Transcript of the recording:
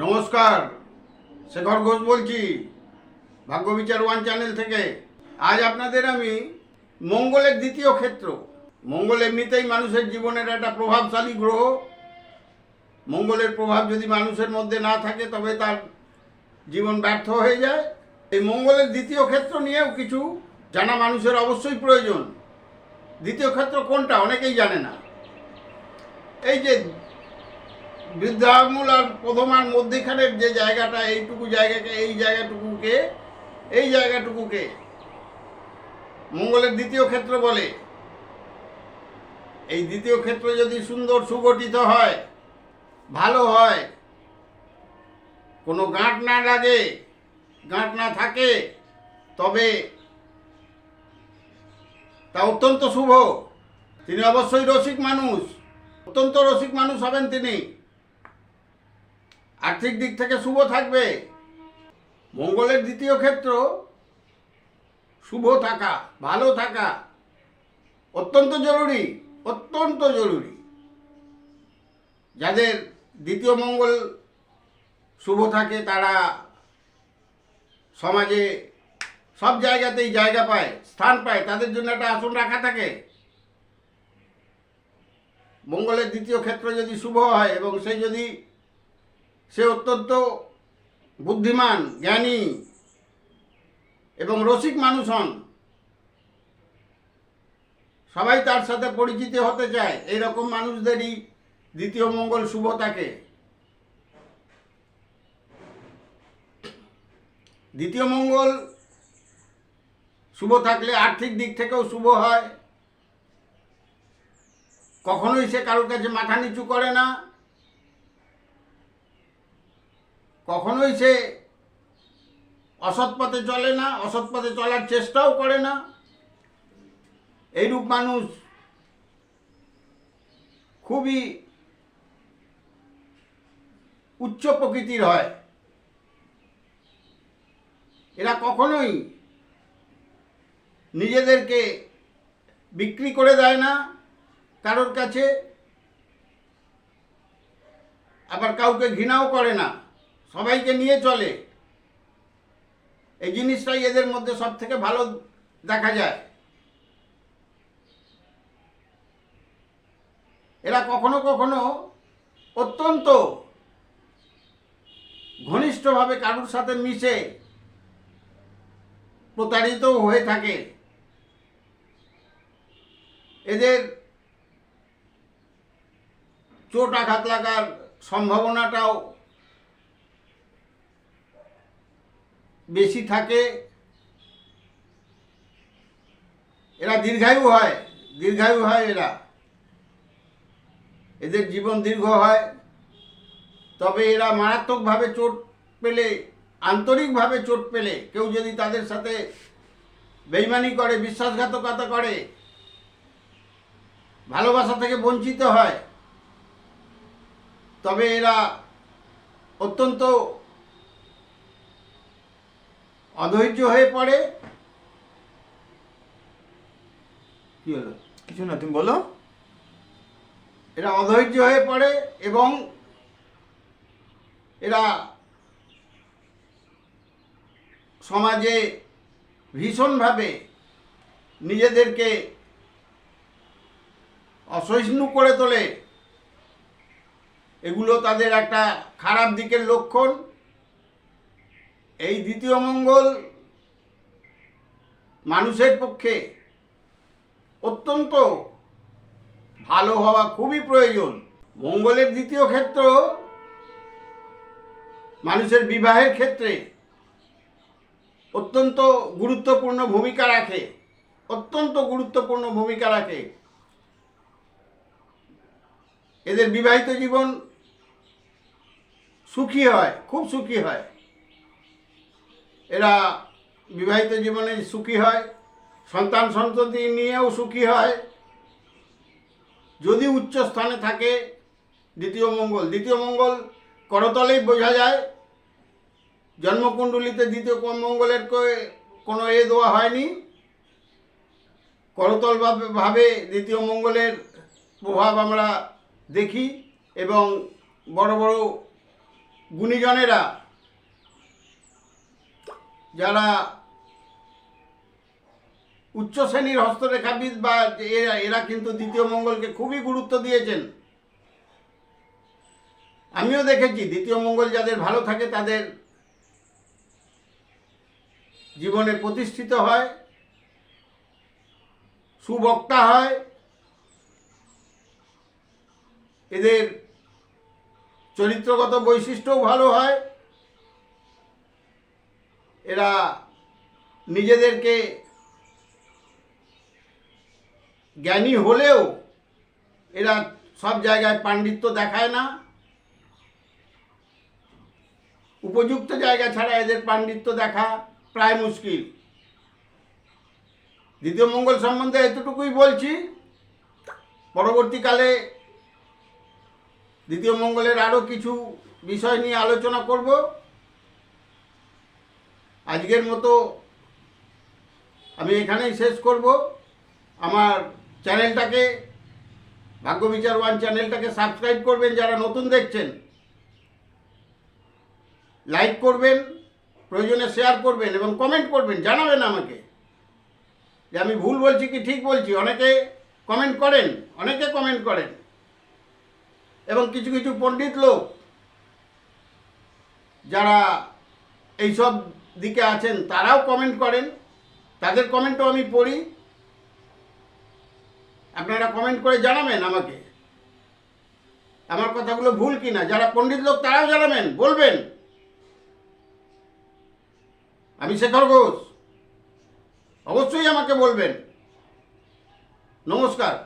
নমস্কার, শেখর ঘোষ বলছি, ভাগ্য বিচার ওয়ান চ্যানেল থেকে। আজ আপনাদের আমি মঙ্গলের দ্বিতীয় ক্ষেত্র। মঙ্গল এমনিতেই মানুষের জীবনের একটা প্রভাবশালী গ্রহ। মঙ্গলের প্রভাব যদি মানুষের মধ্যে না থাকে, তবে তার জীবন ব্যর্থ হয়ে যায়। এই মঙ্গলের দ্বিতীয় ক্ষেত্র নিয়েও কিছু জানা মানুষের অবশ্যই প্রয়োজন। দ্বিতীয় ক্ষেত্র কোনটা? অনেকেই জানে না। এই যে বৃদ্ধাঙ্গুল আর প্রথমার মধ্যেখানের যে জায়গাটা, এইটুকু জায়গাকে, এই জায়গাটুকুকে এই জায়গাটুকুকে মঙ্গলের দ্বিতীয় ক্ষেত্র বলে। এই দ্বিতীয় ক্ষেত্র যদি সুন্দর সুগঠিত হয়, ভালো হয়, কোনো গাঁট না লাগে, গাঁট না থাকে, তবে তা অত্যন্ত শুভ। তিনি অবশ্যই রসিক মানুষ। অত্যন্ত রসিক মানুষ হবেন তিনি। আর্থিক দিক থেকে শুভ থাকবে। মঙ্গলের দ্বিতীয় ক্ষেত্র, শুভ থাকা, ভালো থাকা, অত্যন্ত জরুরি অত্যন্ত জরুরি। যাদের দ্বিতীয় মঙ্গল শুভ থাকে, তারা সমাজে সব জায়গাতেই জায়গা পায়, স্থান পায়, তাদের জন্য একটা আসন রাখা থাকে। মঙ্গলের দ্বিতীয় ক্ষেত্র যদি শুভ হয় এবং সে যদি সে অত্যন্ত বুদ্ধিমান, জ্ঞানী এবং রসিক মানুষ হন। সবাই তার সাথে পরিচিত হতে চায়। এইরকম মানুষদেরই দ্বিতীয় মঙ্গল শুভ থাকে দ্বিতীয় মঙ্গল শুভ থাকলে আর্থিক দিক থেকেও শুভ হয়। কখনোই সে কারোর কাছে মাথা নিচু করে না। কখনোই সে অসৎ পথে চলে না অসৎ পথে চলার চেষ্টাও করে না। এইরূপ মানুষ খুবই উচ্চ প্রকৃতির হয়। এরা কখনোই নিজেদেরকে বিক্রি করে দেয় না কারোর কাছে, আবার কাউকে ঘৃণাও করে না। সবাইকে নিয়ে চলে। এই জিনিসটাই এদের মধ্যে সব থেকে ভালো দেখা যায়। এরা কখনো কখনো অত্যন্ত ঘনিষ্ঠভাবে কারোর সাথে মিশে প্রতারিত হয়ে থাকে। এদের চোট আঘাত লাগার সম্ভাবনাটাও বেশি থাকে, এরা দীর্ঘায়ু হয় দীর্ঘায়ু হয় এরা। এদের জীবন দীর্ঘ হয়। তবে এরা মারাত্মকভাবে চোট পেলে, আন্তরিকভাবে চোট পেলে, কেউ যদি তাদের সাথে বেইমানি করে, বিশ্বাসঘাতকতা করে, ভালোবাসা থেকে বঞ্চিত হয়, তবে এরা অত্যন্ত অধৈর্য হয়ে পড়ে। কি হলো? কিছু না, তুমি বলো। এরা অধৈর্য হয়ে পড়ে এবং এরা সমাজে ভীষণভাবে নিজেদেরকে অসহিষ্ণু করে তোলে। এগুলো তাদের একটা খারাপ দিকের লক্ষণ। এই দ্বিতীয় মঙ্গল মানুষের পক্ষে অত্যন্ত ভালো হওয়া খুবই প্রয়োজন। মঙ্গলের দ্বিতীয় ক্ষেত্র মানুষের বিবাহের ক্ষেত্রে অত্যন্ত গুরুত্বপূর্ণ ভূমিকা রাখে, অত্যন্ত গুরুত্বপূর্ণ ভূমিকা রাখে। এদের বিবাহিত জীবন সুখী হয়, খুব সুখী হয়। এরা বিবাহিত জীবনে সুখী হয়, সন্তান সন্ততি নিয়েও সুখী হয়। যদি উচ্চ স্থানে থাকে, দ্বিতীয় মঙ্গল। দ্বিতীয় মঙ্গল করতলেই বোঝা যায়, জন্মকুণ্ডলিতে দ্বিতীয় মঙ্গলের কোনো এ দেওয়া হয়নি। করতল ভাবে দ্বিতীয় মঙ্গলের প্রভাব আমরা দেখি এবং বড় বড় গুণীজনেরা যারা উচ্চ শ্রেণির হস্তরেখাবিদ বা এরা এরা কিন্তু দ্বিতীয় মঙ্গলকে খুবই গুরুত্ব দিয়েছেন। আমিও দেখেছি দ্বিতীয় মঙ্গল যাদের ভালো থাকে তাদের জীবনে প্রতিষ্ঠিত হয়, সুবক্তা হয়। এদের চরিত্রগত বৈশিষ্ট্যও ভালো হয়। এরা নিজেদেরকে জ্ঞানী হলেও এরা সব জায়গায় পাণ্ডিত্য দেখায় না। উপযুক্ত জায়গা ছাড়া এদের পাণ্ডিত্য দেখা প্রায় মুশকিল। দ্বিতীয় মঙ্গল সম্বন্ধে এতটুকুই বলছি। পরবর্তীকালে দ্বিতীয় মঙ্গলের আরও কিছু বিষয় নিয়ে আলোচনা করব। আজকের মতো আমি এখানেই শেষ করব। আমার চ্যানেলটাকে ভাগ্যবিচার ওয়ান চ্যানেলটাকে সাবস্ক্রাইব করবেন যারা নতুন দেখছেন। লাইক করবেন, প্রয়োজনে শেয়ার করবেন এবং কমেন্ট করবেন, জানাবেন আমাকে। যে আমি ভুল বলছি কি ঠিক বলছি? অনেকে কমেন্ট করেন, অনেকে কমেন্ট করেন। এবং কিছু কিছু পণ্ডিত লোক যারা এইসব দিকে আছেন, তারাও কমেন্ট করেন। তাদের কমেন্টও আমি পড়ি। আপনারা কমেন্ট করে জানাবেন আমাকে। আমার কথাগুলো ভুল কিনা? যারা পণ্ডিত লোক, তারাও জানাবেন, বলবেন। আমি শেখর ঘোষ। অবশ্যই আমাকে বলবেন। নমস্কার।